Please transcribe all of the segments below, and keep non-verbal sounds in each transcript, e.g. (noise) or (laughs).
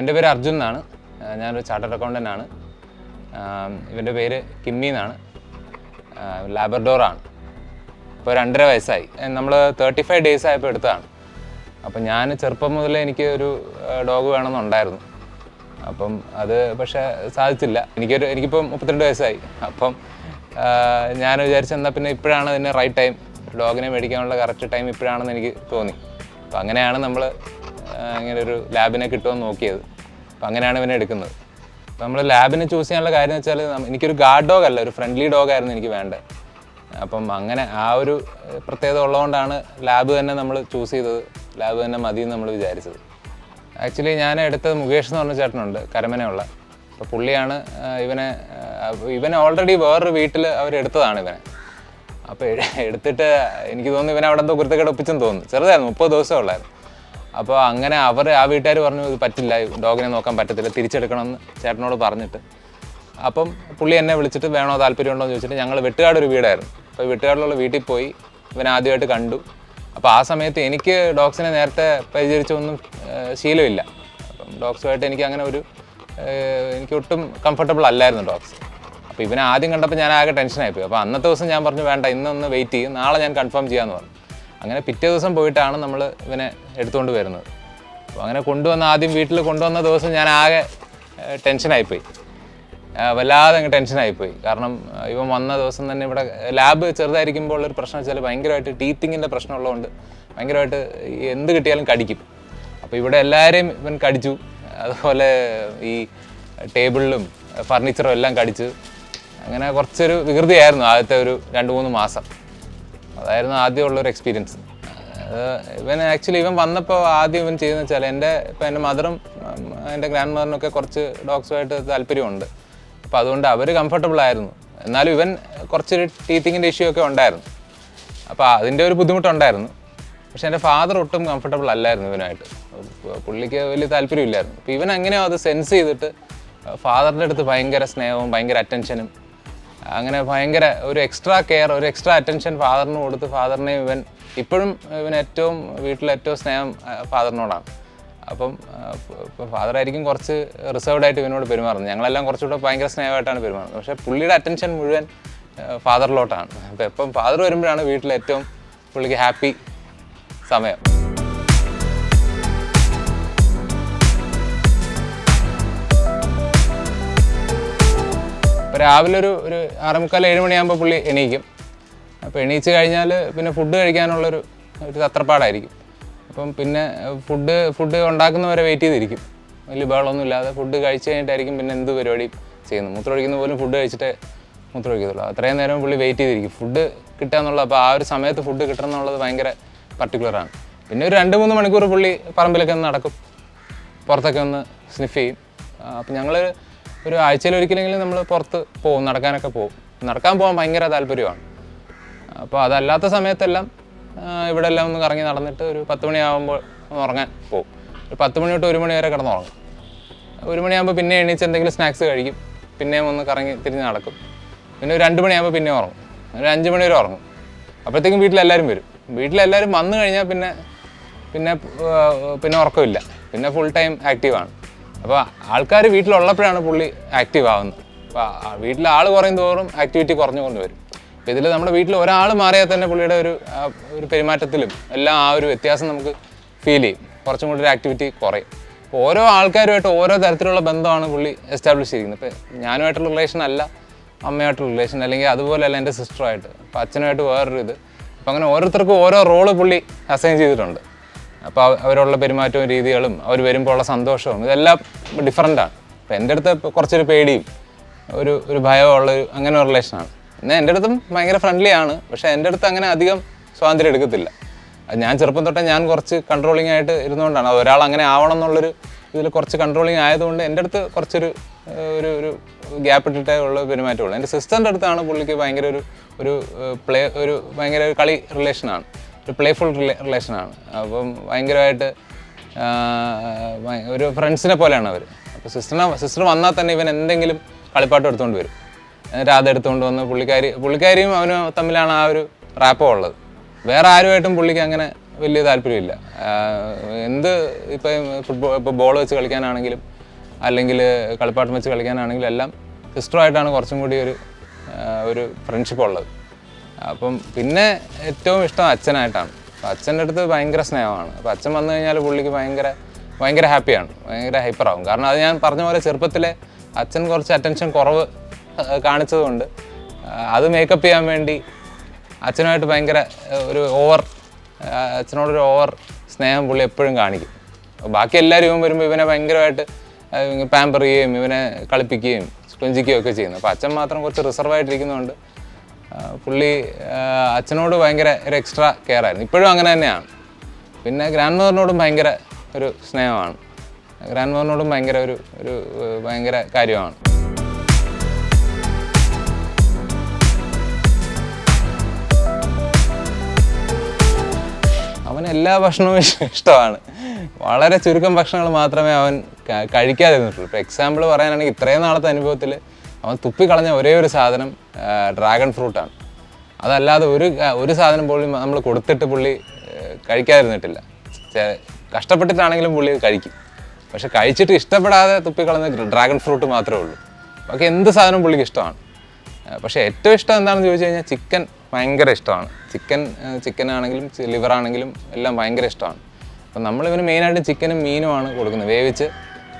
എന്റെ പേര് അർജുൻ എന്നാണ്. ഞാനൊരു ചാർട്ടർഡ് അക്കൗണ്ടന്റ് ആണ്. ഇവന്റെ പേര് കിമ്മി എന്നാണ്. ലാബർഡോറാണ് ഇപ്പോൾ രണ്ടര വയസ്സായി. നമ്മൾ തേർട്ടി ഫൈവ് ഡേയ്സ് ആയപ്പോൾ എടുത്തതാണ്. അപ്പം ഞാൻ ചെറുപ്പം മുതലേ എനിക്ക് ഒരു ഡോഗ് വേണമെന്നുണ്ടായിരുന്നു. അപ്പം അത് പക്ഷേ സാധിച്ചില്ല. എനിക്കൊരു എനിക്കിപ്പം മുപ്പത്തിരണ്ട് വയസ്സായി. അപ്പം ഞാൻ വിചാരിച്ചു എന്നാൽ പിന്നെ ഇപ്പോഴാണ് അതിന്റെ റൈറ്റ് ടൈം ഡോഗിനെ മേടിക്കാനുള്ള കറക്റ്റ് ടൈം ഇപ്പോഴാണെന്ന് എനിക്ക് തോന്നി. അപ്പം അങ്ങനെയാണ് നമ്മൾ ഇങ്ങനെ ഒരു ലാബിനെ കിട്ടുമെന്ന് നോക്കിയത്. അപ്പം അങ്ങനെയാണ് ഇവനെ എടുക്കുന്നത്. നമ്മൾ ലാബിനെ ചൂസ് ചെയ്യാനുള്ള കാര്യം എന്ന് വെച്ചാൽ എനിക്കൊരു ഗാർഡ് ഡോഗ് അല്ല ഒരു ഫ്രണ്ട്ലി ഡോഗ് ആയിരുന്നു എനിക്ക് വേണ്ടത് അപ്പം അങ്ങനെ ആ ഒരു പ്രത്യേകത ഉള്ളതുകൊണ്ടാണ് ലാബ് തന്നെ നമ്മൾ ചൂസ് ചെയ്തത്. ലാബ് തന്നെ മതി എന്ന് നമ്മൾ വിചാരിച്ചത്. ആക്ച്വലി ഞാൻ എടുത്തത് മുകേഷ് എന്ന് പറഞ്ഞ ചേട്ടനുണ്ട് കരമനയുള്ള. അപ്പോൾ പുള്ളിയാണ് ഇവനെ ഇവനെ ഓൾറെഡി വേറൊരു വീട്ടിൽ അവർ എടുത്തതാണ് ഇവനെ. അപ്പോൾ എടുത്തിട്ട് എനിക്ക് തോന്നുന്നു ഇവനെ അവിടെ എന്തോ കുരുത്തക്കേട് ഒപ്പിച്ചെന്ന് തോന്നുന്നു. ചെറുതായിരുന്നു മുപ്പത് ദിവസമേ ഉള്ളായിരുന്നു. അപ്പോൾ അങ്ങനെ അവർ ആ വീട്ടുകാർ പറഞ്ഞു ഇത് പറ്റില്ല ഡോഗിനെ നോക്കാൻ പറ്റത്തില്ല തിരിച്ചെടുക്കണമെന്ന് ചേട്ടനോട് പറഞ്ഞിട്ട്. അപ്പം പുള്ളി എന്നെ വിളിച്ചിട്ട് വേണോ താല്പര്യമുണ്ടോ? എന്ന് ചോദിച്ചിട്ട് ഞങ്ങൾ വെട്ടുകാട് ഒരു വീടായിരുന്നു. അപ്പോൾ വെട്ടുകാടിലുള്ള വീട്ടിൽ പോയി ഇവൻ ആദ്യമായിട്ട് കണ്ടു. അപ്പോൾ ആ സമയത്ത് എനിക്ക് ഡോഗ്സിനെ നേരത്തെ പരിചരിച്ചൊന്നും ശീലമില്ല. അപ്പം ഡോഗ്സുമായിട്ട് എനിക്ക് അങ്ങനെ ഒരു എനിക്ക് ഒട്ടും കംഫർട്ടബിൾ അല്ലായിരുന്നു ഡോഗ്സ്. അപ്പോൾ ഇവനെ ആദ്യം കണ്ടപ്പോൾ ഞാൻ ആകെ ടെൻഷനായിപ്പോയി അപ്പോൾ അന്നത്തെ ദിവസം ഞാൻ പറഞ്ഞു വേണ്ട ഇന്നൊന്ന് വെയിറ്റ് ചെയ്യും നാളെ ഞാൻ കൺഫേം ചെയ്യാമെന്ന് പറഞ്ഞു. അങ്ങനെ പിറ്റേ ദിവസം പോയിട്ടാണ് നമ്മൾ ഇവനെ എടുത്തുകൊണ്ട് വരുന്നത്. അപ്പോൾ അങ്ങനെ കൊണ്ടുവന്ന ആദ്യം വീട്ടിൽ കൊണ്ടുവന്ന ദിവസം ഞാൻ ആകെ ടെൻഷനായിപ്പോയി. വല്ലാതെ അങ്ങ് ടെൻഷനായിപ്പോയി. കാരണം ഇവൻ വന്ന ദിവസം തന്നെ ഇവിടെ ലാബ് ചെറുതായിരിക്കുമ്പോൾ ഉള്ളൊരു പ്രശ്നം വെച്ചാൽ ഭയങ്കരമായിട്ട് ടീത്തിങ്ങിന്റെ പ്രശ്നമുള്ളതുകൊണ്ട് ഭയങ്കരമായിട്ട് എന്ത് കിട്ടിയാലും കടിക്കും. അപ്പോൾ ഇവിടെ എല്ലാവരെയും ഇവൻ കടിച്ചു. അതുപോലെ ഈ ടേബിളിലും ഫർണിച്ചറും എല്ലാം കടിച്ച്. അങ്ങനെ കുറച്ചൊരു വികൃതിയായിരുന്നു ആദ്യത്തെ ഒരു രണ്ട് മൂന്ന് മാസം. അതായിരുന്നു ആദ്യമുള്ളൊരു എക്സ്പീരിയൻസ് ഇവൻ ആക്ച്വലി ഇവൻ വന്നപ്പോൾ ആദ്യം ഇവൻ ചെയ്തെന്ന് വെച്ചാൽ എന്റെ ഇപ്പം എന്റെ മദറും എന്റെ ഗ്രാൻഡ് മദറിനൊക്കെ കുറച്ച് ഡോഗ്സുമായിട്ട് താല്പര്യമുണ്ട്. അപ്പോൾ അതുകൊണ്ട് അവർ കംഫർട്ടബിൾ ആയിരുന്നു. എന്നാലും ഇവൻ കുറച്ചൊരു ടീത്തിങ്ങിന്റെ ഇഷ്യൂ ഒക്കെ ഉണ്ടായിരുന്നു. അപ്പോൾ അതിന്റെ ഒരു ബുദ്ധിമുട്ടുണ്ടായിരുന്നു. പക്ഷെ എന്റെ ഫാദർ ഒട്ടും കംഫർട്ടബിൾ അല്ലായിരുന്നു ഇവനായിട്ട്. പുള്ളിക്ക് വലിയ താല്പര്യമില്ലായിരുന്നു. അപ്പോൾ ഇവൻ അങ്ങനെ അത് സെൻസ് ചെയ്തിട്ട് ഫാദറിന്റെ അടുത്ത് ഭയങ്കര സ്നേഹവും ഭയങ്കര അറ്റൻഷനും അങ്ങനെ ഭയങ്കര ഒരു എക്സ്ട്രാ കെയർ ഒരു എക്സ്ട്രാ അറ്റൻഷൻ ഫാദറിന് കൊടുത്ത് ഫാദറിനെ ഇവൻ ഇപ്പോഴും ഇവൻ ഏറ്റവും വീട്ടിൽ ഏറ്റവും സ്നേഹം ഫാദറിനോടാണ് അപ്പം ഫാദറായിരിക്കും കുറച്ച് റിസർവ്ഡ് ആയിട്ട് ഇവനോട് പെരുമാറുന്നത്. ഞങ്ങളെല്ലാം കുറച്ചുകൂടെ ഭയങ്കര സ്നേഹമായിട്ടാണ് പെരുമാറുന്നത്. പക്ഷേ പുള്ളിയുടെ അറ്റൻഷൻ മുഴുവൻ ഫാദറിലോട്ടാണ് അപ്പം എപ്പം ഫാദർ വരുമ്പോഴാണ് വീട്ടിൽ ഏറ്റവും പുള്ളിക്ക് ഹാപ്പി സമയം. രാവിലെ ഒരു ഒരു ആറേമുക്കാൽ ഏഴ് മണിയാകുമ്പോൾ പുള്ളി എണീക്കും. അപ്പോൾ എണീച്ച് കഴിഞ്ഞാൽ പിന്നെ ഫുഡ് കഴിക്കാനുള്ളൊരു ഒരു തത്രപ്പാടായിരിക്കും. അപ്പം പിന്നെ ഫുഡ് ഫുഡ് ഉണ്ടാക്കുന്നവരെ വെയിറ്റ് ചെയ്തിരിക്കും. വലിയ ബഹളമൊന്നും ഇല്ലാതെ ഫുഡ് കഴിച്ച് കഴിഞ്ഞിട്ടായിരിക്കും പിന്നെ എന്ത് പരിപാടി ചെയ്യുന്നത്. മൂത്രമൊഴിക്കുന്ന പോലും ഫുഡ് കഴിച്ചിട്ടേ മൂത്രമൊഴിക്കത്തുള്ളൂ അത്രയും നേരം പുള്ളി വെയിറ്റ് ചെയ്തിരിക്കും. ഫുഡ് കിട്ടുക എന്നുള്ളത് അപ്പോൾ ആ ഒരു സമയത്ത് ഫുഡ് കിട്ടണം എന്നുള്ളത് ഭയങ്കര പർട്ടിക്കുലറാണ് പിന്നെ ഒരു രണ്ട് മൂന്ന് മണിക്കൂർ പുള്ളി പറമ്പിലൊക്കെ ഒന്ന് നടക്കും. പുറത്തൊക്കെ ഒന്ന് സ്നിഫ് ചെയ്യും. അപ്പം ഞങ്ങൾ ഒരു ആഴ്ചയിൽ ഒരിക്കലെങ്കിലും നമ്മൾ പുറത്ത് പോകും നടക്കാനൊക്കെ പോകും. നടക്കാൻ പോകാൻ ഭയങ്കര താല്പര്യമാണ്. അപ്പോൾ അതല്ലാത്ത സമയത്തെല്ലാം ഇവിടെ എല്ലാം ഒന്ന് കറങ്ങി നടന്നിട്ട് ഒരു പത്ത് മണിയാകുമ്പോൾ ഉറങ്ങാൻ പോകും ഒരു പത്ത് മണി തൊട്ട് ഒരു മണി വരെ കിടന്നുറങ്ങും. ഒരു മണിയാകുമ്പോൾ പിന്നെ എണീച്ച് എന്തെങ്കിലും സ്നാക്സ് കഴിക്കും. പിന്നെയും ഒന്ന് കറങ്ങി തിരിഞ്ഞ് നടക്കും. പിന്നെ ഒരു രണ്ട് മണിയാകുമ്പോൾ പിന്നെ ഉറങ്ങും. ഒരു അഞ്ച് മണി വരെ ഉറങ്ങും. അപ്പോഴത്തേക്കും വീട്ടിലെല്ലാവരും വരും. വീട്ടിലെല്ലാവരും വന്നു കഴിഞ്ഞാൽ പിന്നെ പിന്നെ പിന്നെ ഉറക്കമില്ല. പിന്നെ ഫുൾ ടൈം ആക്റ്റീവാണ് അപ്പോൾ ആൾക്കാർ വീട്ടിലുള്ളപ്പോഴാണ് പുള്ളി ആക്റ്റീവ് ആവുന്നത്. അപ്പോൾ വീട്ടിൽ ആൾ കുറയും തോറും ആക്ടിവിറ്റി കുറഞ്ഞു കൊണ്ടുവരും അപ്പോൾ ഇതിൽ നമ്മുടെ വീട്ടിൽ ഒരാൾ മാറിയാൽ തന്നെ പുള്ളിയുടെ ഒരു ഒരു പെരുമാറ്റത്തിലും എല്ലാം ആ ഒരു വ്യത്യാസം നമുക്ക് ഫീൽ ചെയ്യും. കുറച്ചും കൂടി ഒരു ആക്ടിവിറ്റി കുറയും. അപ്പോൾ ഓരോ ആൾക്കാരുമായിട്ട് ഓരോ തരത്തിലുള്ള ബന്ധമാണ് പുള്ളി എസ്റ്റാബ്ലിഷ് ചെയ്യുന്നത്. ഇപ്പോൾ ഞാനുമായിട്ടുള്ള റിലേഷൻ അല്ല അമ്മയായിട്ടുള്ള റിലേഷൻ അല്ലെങ്കിൽ അതുപോലെ അല്ല എന്റെ സിസ്റ്ററുമായിട്ട് അപ്പോൾ അച്ഛനുമായിട്ട് വേറൊരു ഇത്. അപ്പോൾ അങ്ങനെ ഓരോരുത്തർക്കും ഓരോ റോൾ പുള്ളി അസൈൻ ചെയ്തിട്ടുണ്ട്. അപ്പോൾ അവരുള്ള പെരുമാറ്റവും രീതികളും അവർ വരുമ്പോൾ ഉള്ള സന്തോഷവും ഇതെല്ലാം ഡിഫറെന്റാണ് അപ്പോൾ എന്റെ അടുത്ത് കുറച്ചൊരു പേടിയും ഒരു ഒരു ഭയമുള്ള അങ്ങനെ ഒരു റിലേഷനാണ് എന്നാൽ എന്റെ അടുത്തും ഭയങ്കര ഫ്രണ്ട്ലി ആണ്. പക്ഷേ എന്റെ അടുത്ത് അങ്ങനെ അധികം സ്വാതന്ത്ര്യം എടുക്കത്തില്ല. ഞാൻ ചെറുപ്പം തൊട്ടേ ഞാൻ കുറച്ച് കൺട്രോളിംഗ് ആയിട്ട് ഇരുന്നുകൊണ്ടാണ്. അത് ഒരാൾ അങ്ങനെ ആവണം എന്നുള്ളൊരു ഇതിൽ കുറച്ച് കൺട്രോളിങ് ആയതുകൊണ്ട് എന്റെ അടുത്ത് കുറച്ചൊരു ഒരു ഒരു ഗ്യാപ്പ് ഇട്ടിട്ടേ ഉള്ള പെരുമാറ്റമുള്ളൂ എന്റെ സിസ്റ്ററിന്റെ അടുത്താണ് പുള്ളിക്ക് ഭയങ്കര ഒരു ഒരു പ്ലേ ഒരു ഭയങ്കര ഒരു കളി റിലേഷനാണ് ഒരു പ്ലേഫുൾ റിലേഷനാണ് അപ്പം ഭയങ്കരമായിട്ട് ഒരു ഫ്രണ്ട്സിനെ പോലെയാണ് അവർ അപ്പോൾ സിസ്റ്ററിനെ സിസ്റ്റർ വന്നാൽ തന്നെ ഇവൻ എന്തെങ്കിലും കളിപ്പാട്ട് എടുത്തുകൊണ്ട് വരും. എന്നിട്ട് അത് എടുത്തുകൊണ്ട് വന്ന് പുള്ളിക്കാരി പുള്ളിക്കാരിയും അവനും തമ്മിലാണ് ആ ഒരു റാപ്പോ ഉള്ളത്. വേറെ ആരുമായിട്ടും പുള്ളിക്ക് അങ്ങനെ വലിയ താല്പര്യമില്ല. എന്ത് ഇപ്പം ഫുട്ബോൾ ഇപ്പോൾ ബോൾ വെച്ച് കളിക്കാനാണെങ്കിലും അല്ലെങ്കിൽ കളിപ്പാട്ടം വെച്ച് കളിക്കാനാണെങ്കിലും എല്ലാം സിസ്റ്ററുമായിട്ടാണ് കുറച്ചും കൂടി ഒരു ഒരു ഫ്രണ്ട്ഷിപ്പ് ഉള്ളത്. അപ്പം പിന്നെ ഏറ്റവും ഇഷ്ടം അച്ഛനായിട്ടാണ്. അപ്പം അച്ഛന്റെ അടുത്ത് ഭയങ്കര സ്നേഹമാണ്. അപ്പം അച്ഛൻ വന്നു കഴിഞ്ഞാൽ പുള്ളിക്ക് ഭയങ്കര ഭയങ്കര ഹാപ്പിയാണ്. ഭയങ്കര ഹൈപ്പറാവും. കാരണം അത് ഞാൻ പറഞ്ഞ പോലെ ചെറുപ്പത്തിലെ അച്ഛൻ കുറച്ച് അറ്റൻഷൻ കുറവ് കാണിച്ചതുകൊണ്ട് അത് മേക്കപ്പ് ചെയ്യാൻ വേണ്ടി അച്ഛനുമായിട്ട് ഭയങ്കര ഒരു ഓവർ അച്ഛനോടൊരു ഓവർ സ്നേഹം പുള്ളി എപ്പോഴും കാണിക്കും. ബാക്കി എല്ലാവരും ഇവൻ വരുമ്പോൾ ഇവനെ ഭയങ്കരമായിട്ട് പാമ്പർ ചെയ്യുകയും ഇവനെ കളിപ്പിക്കുകയും സ്പെഞ്ചിക്കുകയും ഒക്കെ ചെയ്യുന്നു. അപ്പോൾ അച്ഛൻ മാത്രം കുറച്ച് റിസർവായിട്ടിരിക്കുന്നതുകൊണ്ട് പുള്ളി അച്ഛനോട് ഭയങ്കര ഒരു എക്സ്ട്രാ കെയർ ആയിരുന്നു. ഇപ്പോഴും അങ്ങനെ തന്നെയാണ്. പിന്നെ ഗ്രാൻഡ് മദറിനോടും ഭയങ്കര ഒരു സ്നേഹമാണ്. ഗ്രാൻഡ് മദറിനോടും ഭയങ്കര ഒരു ഒരു ഭയങ്കര കാര്യമാണ്. അവൻ എല്ലാ ഭക്ഷണവും (laughs) ഇഷ്ടമാണ്. വളരെ ചുരുക്കം ഭക്ഷണങ്ങൾ മാത്രമേ അവൻ കഴിക്കാതിരുന്നിട്ടുള്ളൂ. ഇപ്പോൾ എക്സാമ്പിൾ പറയാനാണെങ്കിൽ ഇത്രയും നാളത്തെ അനുഭവത്തിൽ അവൻ തുപ്പിക്കളഞ്ഞ ഒരേ ഒരു സാധനം ഡ്രാഗൺ ഫ്രൂട്ടാണ് അതല്ലാതെ ഒരു ഒരു സാധനം പോലും നമ്മൾ കൊടുത്തിട്ട് പുള്ളി കഴിക്കാതിരുന്നിട്ടില്ല. കഷ്ടപ്പെട്ടിട്ടാണെങ്കിലും പുള്ളി കഴിക്കും. പക്ഷെ കഴിച്ചിട്ട് ഇഷ്ടപ്പെടാതെ തുപ്പിക്കളഞ്ഞ ഡ്രാഗൺ ഫ്രൂട്ട് മാത്രമേ ഉള്ളൂ. ബാക്കി എന്ത് സാധനവും പുള്ളിക്ക് ഇഷ്ടമാണ്. പക്ഷേ ഏറ്റവും ഇഷ്ടം എന്താണെന്ന് ചോദിച്ചു കഴിഞ്ഞാൽ ചിക്കൻ ഭയങ്കര ഇഷ്ടമാണ്. ചിക്കൻ ചിക്കൻ ആണെങ്കിലും ലിവർ ആണെങ്കിലും എല്ലാം ഭയങ്കര ഇഷ്ടമാണ്. അപ്പം നമ്മളിവന് മെയിനായിട്ട് ചിക്കനും മീനുമാണ് കൊടുക്കുന്നത്. വേവിച്ച്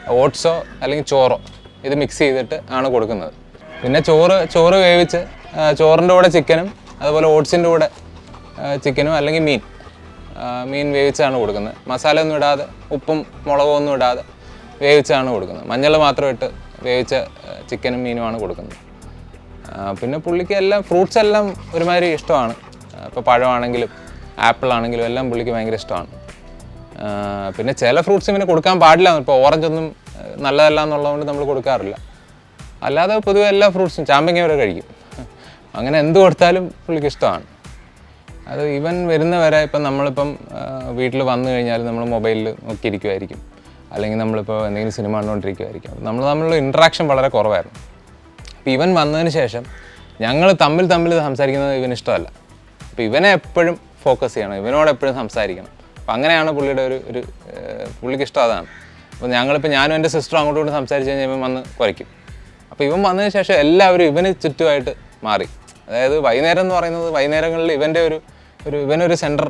ഓട്സോ അല്ലെങ്കിൽ ചോറോ. ഇത് മിക്സ് ചെയ്തിട്ട് ആണ് കൊടുക്കുന്നത്. പിന്നെ ചോറ് ചോറ് വേവിച്ച് ചോറിന്റെ കൂടെ ചിക്കനും അതുപോലെ ഓട്സിന്റെ കൂടെ ചിക്കനും അല്ലെങ്കിൽ മീൻ മീൻ വേവിച്ചാണ് കൊടുക്കുന്നത്. മസാല ഒന്നും ഇടാതെ ഉപ്പും മുളകും ഒന്നും ഇടാതെ വേവിച്ചാണ് കൊടുക്കുന്നത്. മഞ്ഞൾ മാത്രം ഇട്ട് വേവിച്ച ചിക്കനും മീനുമാണ് കൊടുക്കുന്നത്. പിന്നെ പുള്ളിക്ക് എല്ലാം ഫ്രൂട്ട്സ് എല്ലാം ഒരുമാതിരി ഇഷ്ടമാണ്. ഇപ്പോൾ പഴമാണെങ്കിലും ആപ്പിൾ ആണെങ്കിലും എല്ലാം പുള്ളിക്ക് ഭയങ്കര ഇഷ്ടമാണ്. പിന്നെ ചില ഫ്രൂട്ട്സ് ഇവന് കൊടുക്കാൻ പാടില്ല. ഇപ്പോൾ ഓറഞ്ച് ഒന്നും നല്ലതല്ല എന്നുള്ളതുകൊണ്ട് നമ്മൾ കൊടുക്കാറില്ല. അല്ലാതെ പൊതുവെ എല്ലാ ഫ്രൂട്ട്സും ചാമ്പങ്ങ വരെ കഴിക്കും. അങ്ങനെ എന്ത് കൊടുത്താലും പുള്ളിക്ക് ഇഷ്ടമാണ്. അത് ഇവൻ വരുന്ന വരെ ഇപ്പം നമ്മളിപ്പം വീട്ടിൽ വന്നു കഴിഞ്ഞാൽ നമ്മൾ മൊബൈലിൽ നോക്കിയിരിക്കുമായിരിക്കും അല്ലെങ്കിൽ നമ്മളിപ്പോൾ എന്തെങ്കിലും സിനിമ കണ്ടുകൊണ്ടിരിക്കുമായിരിക്കും നമ്മൾ തമ്മിലുള്ള ഇൻട്രാക്ഷൻ വളരെ കുറവായിരുന്നു. അപ്പോൾ ഇവൻ വന്നതിന് ശേഷം ഞങ്ങൾ തമ്മിൽ തമ്മിൽ സംസാരിക്കുന്നത് ഇവന് ഇഷ്ടമല്ല. അപ്പോൾ ഇവനെ എപ്പോഴും ഫോക്കസ് ചെയ്യണം. ഇവനോട് എപ്പോഴും സംസാരിക്കണം. അപ്പം അങ്ങനെയാണ് പുള്ളിയുടെ ഒരു ഒരു പുള്ളിക്ക് ഇഷ്ടം. അതാണ്. അപ്പോൾ ഞങ്ങളിപ്പോൾ ഞാനും എന്റെ സിസ്റ്ററും അങ്ങോട്ടും ഇങ്ങോട്ടും സംസാരിച്ച് കഴിഞ്ഞാൽ ഇവൻ വന്ന് കുറയ്ക്കും അപ്പോൾ ഇവൻ വന്നതിന് ശേഷം എല്ലാവരും ഇവന് ചുറ്റുമായിട്ട് മാറി. അതായത് വൈകുന്നേരം എന്ന് പറയുന്നത് വൈകുന്നേരങ്ങളിൽ ഇവന്റെ ഒരു ഒരു ഇവനൊരു സെന്റർ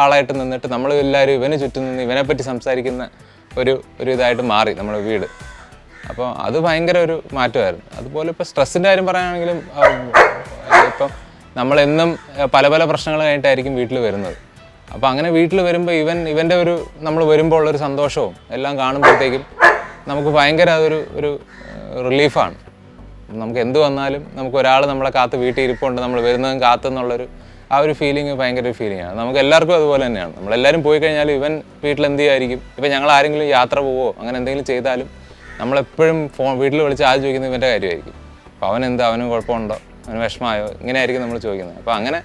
ആളായിട്ട് നിന്നിട്ട് നമ്മൾ എല്ലാവരും ഇവന് ചുറ്റും നിന്ന് ഇവനെപ്പറ്റി സംസാരിക്കുന്ന ഒരു ഒരു ഇതായിട്ട് മാറി നമ്മുടെ വീട്. അപ്പോൾ അത് ഭയങ്കര ഒരു മാറ്റമായിരുന്നു. അതുപോലെ ഇപ്പോൾ സ്ട്രെസ്സിന്റെ കാര്യം പറയുകയാണെങ്കിലും ഇപ്പം നമ്മളെന്നും പല പല പ്രശ്നങ്ങൾ കഴിഞ്ഞിട്ടായിരിക്കും വീട്ടിൽ വരുന്നത്. അപ്പോൾ അങ്ങനെ വീട്ടിൽ വരുമ്പോൾ ഇവൻ ഇവന്റെ ഒരു നമ്മൾ വരുമ്പോൾ ഉള്ളൊരു സന്തോഷവും എല്ലാം കാണുമ്പോഴത്തേക്കും നമുക്ക് ഭയങ്കര അതൊരു ഒരു റിലീഫാണ്. നമുക്ക് എന്ത് വന്നാലും നമുക്ക് ഒരാൾ നമ്മളെ കാത്ത് വീട്ടിൽ ഇരിപ്പുണ്ട് നമ്മൾ വരുന്നതും കാത്തെന്നുള്ളൊരു ആ ഒരു ഫീലിംഗ് ഭയങ്കര ഒരു ഫീലിംഗ് ആണ്. നമുക്ക് എല്ലാവർക്കും അതുപോലെ തന്നെയാണ്. നമ്മളെല്ലാവരും പോയി കഴിഞ്ഞാൽ ഇവൻ വീട്ടിൽ എന്ത് ചെയ്യുമായിരിക്കും ഇപ്പം ഞങ്ങൾ ആരെങ്കിലും യാത്ര പോവോ അങ്ങനെ എന്തെങ്കിലും ചെയ്താലും നമ്മളെപ്പോഴും ഫോൺ വീട്ടിൽ വിളിച്ച് ആദ്യം ചോദിക്കുന്നത് ഇവന്റെ കാര്യമായിരിക്കും. അപ്പോൾ അവൻ എന്താ അവന് കുഴപ്പമുണ്ടോ? അവന് വിഷമമായോ? ഇങ്ങനെയായിരിക്കും നമ്മൾ ചോദിക്കുന്നത്. അപ്പോൾ അങ്ങനെ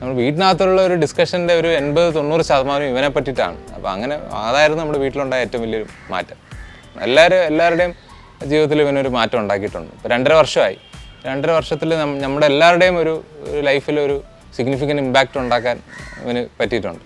നമ്മൾ വീട്ടിനകത്തുള്ള ഒരു ഡിസ്കഷന്റെ ഒരു എൺപത് തൊണ്ണൂറ് ശതമാനം ഇവനെ പറ്റിയിട്ടാണ്. അപ്പോൾ അങ്ങനെ അതായിരുന്നു നമ്മുടെ വീട്ടിലുണ്ടായ ഏറ്റവും വലിയൊരു മാറ്റം. എല്ലാവരും എല്ലാവരുടെയും ജീവിതത്തിൽ ഇവനൊരു മാറ്റം ഉണ്ടാക്കിയിട്ടുണ്ട്. ഇപ്പോൾ രണ്ടര വർഷമായി. രണ്ടര വർഷത്തിൽ നമ്മുടെ എല്ലാവരുടെയും ഒരു ലൈഫിൽ ഒരു സിഗ്നിഫിക്കന്റ് ഇമ്പാക്റ്റ് ഉണ്ടാക്കാൻ ഇവന് പറ്റിയിട്ടുണ്ട്.